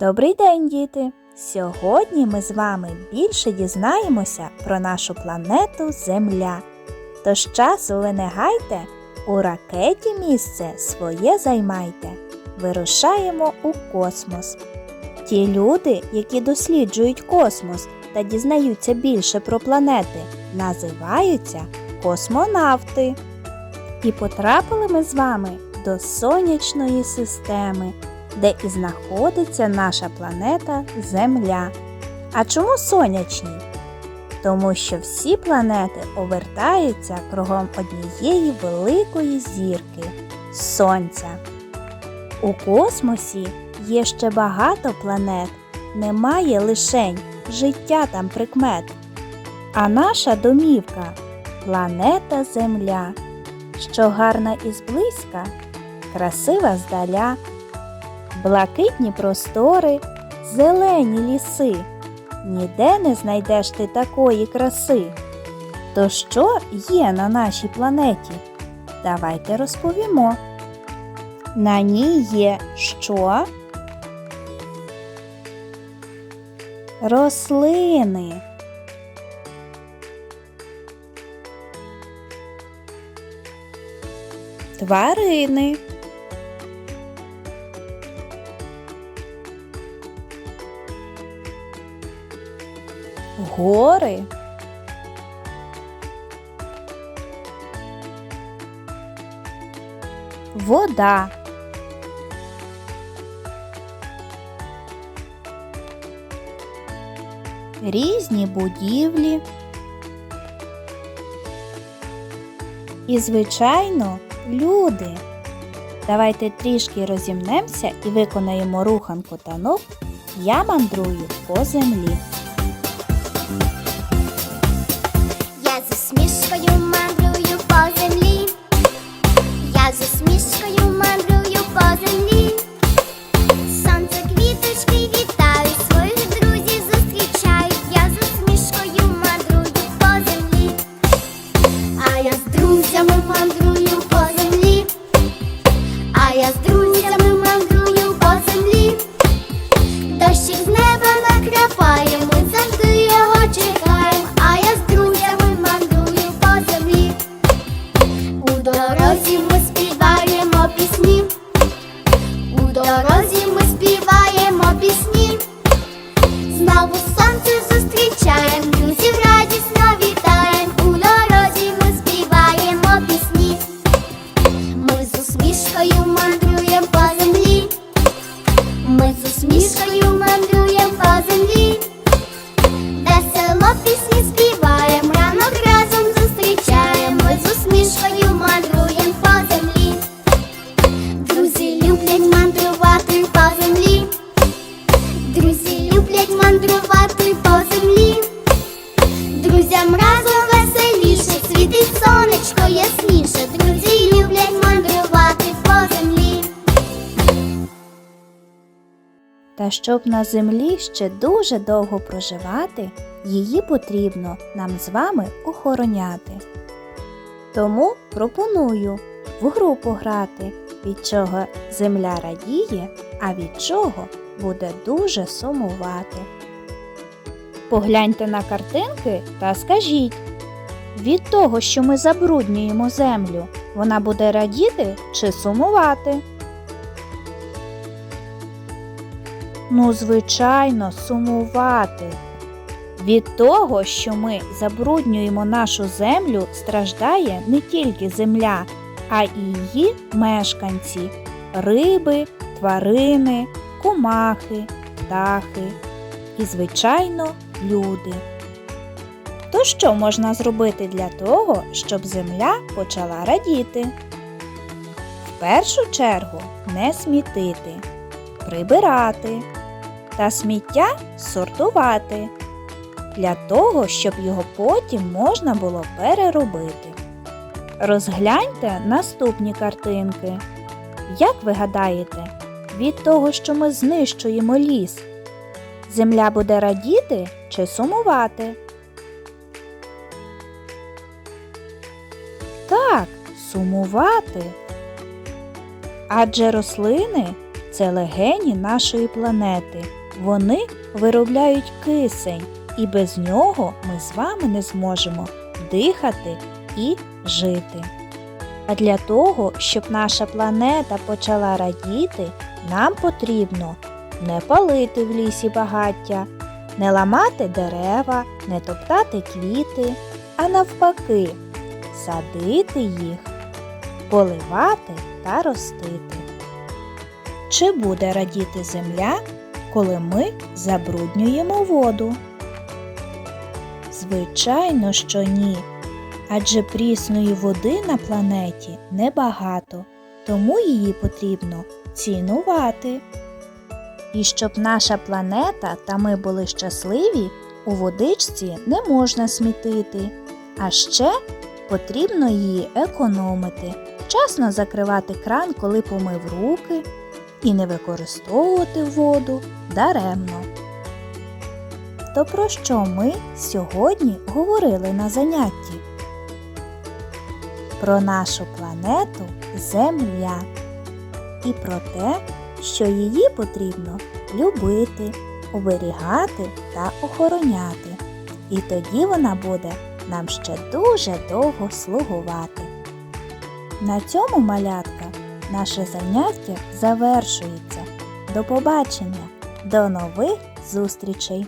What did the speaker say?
Добрий день, діти! Сьогодні ми з вами більше дізнаємося про нашу планету Земля. Тож часу ви не гайте, у ракеті місце своє займайте. Вирушаємо у космос. Ті люди, які досліджують космос та дізнаються більше про планети, називаються космонавти. І потрапили ми з вами до сонячної системи де і знаходиться наша планета Земля. А чому сонячні? Тому що всі планети обертаються кругом однієї великої зірки Сонця. У космосі є ще багато планет, немає лишень життя там прикмет. А наша домівка планета Земля, що гарна і зблизька, красива здаля блакитні простори, зелені ліси. Ніде не знайдеш ти такої краси. То що є на нашій планеті? Давайте розповімо. На ній є що? Рослини. Тварини. Гори. Вода. Різні будівлі. І, звичайно, люди. Давайте трішки розімнемося і виконаємо руханку танок Я мандрую по землі. Та щоб на землі ще дуже довго проживати, її потрібно нам з вами охороняти. Тому пропоную в гру пограти, від чого земля радіє, а від чого буде дуже сумувати. Погляньте на картинки та скажіть, від того, що ми забруднюємо землю, вона буде радіти чи сумувати? Ну, звичайно, сумувати. Від того, що ми забруднюємо нашу землю, страждає не тільки земля, а і її мешканці риби, тварини, комахи, птахи і, звичайно, люди. То що можна зробити для того, щоб земля почала радіти? В першу чергу не смітити прибирати та сміття сортувати для того, щоб його потім можна було переробити. Розгляньте наступні картинки. Як ви гадаєте, від того, що ми знищуємо ліс, земля буде радіти чи сумувати? Так, сумувати. Адже рослини це легені нашої планети. Вони виробляють кисень, і без нього ми з вами не зможемо дихати і жити. А для того, щоб наша планета почала радіти, нам потрібно не палити в лісі багаття, не ламати дерева, не топтати квіти, а навпаки, садити їх, поливати та ростити. Чи буде радіти земля, коли ми забруднюємо воду? Звичайно, що ні. Адже прісної води на планеті небагато, тому її потрібно цінувати. І щоб наша планета та ми були щасливі, у водичці не можна смітити, а ще потрібно її економити, вчасно закривати кран, коли помив руки, і не використовувати воду даремно. То про що ми сьогодні говорили на занятті? Про нашу планету Земля і про те, що її потрібно любити, оберігати та охороняти. І тоді вона буде нам ще дуже довго слугувати. На цьому малятка наше заняття завершується. До побачення, до нових зустрічей!